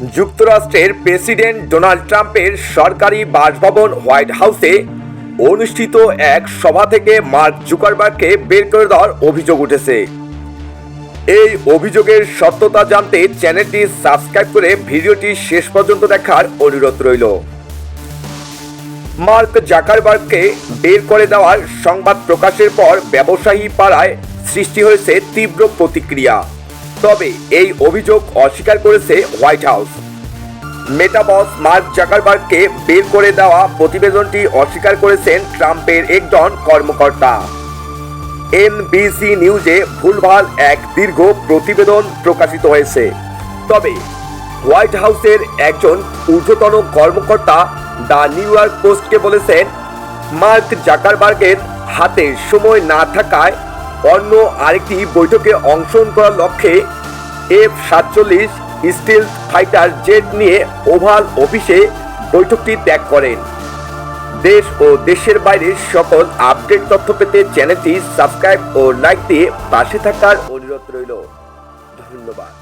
যুক্তরাষ্ট্রের president Donald ট্রাম্পের সরকারি বাসভবন হোয়াইট হাউসে অনুষ্ঠিত এক সভা থেকে মার্ক জুকারবার্গকে বের করে দেওয়ার অভিযোগ উঠেছে। এই অভিযোগের সত্যতা জানতে চ্যানেলটি সাবস্ক্রাইব করে ভিডিওটি শেষ পর্যন্ত দেখার অনুরোধ রইল। মার্ক জাকারবার্গকে বের করে দেওয়ার সংবাদ প্রকাশের পর ব্যবসায়ী পাড়ায় সৃষ্টি হয়েছে তীব্র প্রতিক্রিয়া। তবে এই অভিযোগ অস্বীকার করেছে হোয়াইট হাউস। মেটাবস মার্ক জাকারবার্গকে বের করে দেওয়া প্রতিবেদনটি অস্বীকার করেছেন ট্রাম্পের একজন কর্মকর্তা। এনবিসি নিউজে ভুলভাল এক দীর্ঘ প্রতিবেদন প্রকাশিত হয়েছে। তবে হোয়াইট হাউসের একজন ঊর্ধ্বতন কর্মকর্তা দ্য নিউ ইয়র্ক পোস্টকে বলেছেন, মার্ক জাকারবার্গের হাতে সময় না থাকায় অন্য আরেকটি বৈঠকে অংশগ্রহণ করার লক্ষ্যে এফ সাতচল্লিশ স্টিল ফাইটার জেট নিয়ে ওভাল অফিসে বৈঠকটি ত্যাগ করেন। দেশ ও দেশের বাইরের সকল আপডেট তথ্য পেতে চ্যানেলটি সাবস্ক্রাইব ও লাইক দিয়ে পাশে থাকার অনুরোধ রইল। ধন্যবাদ।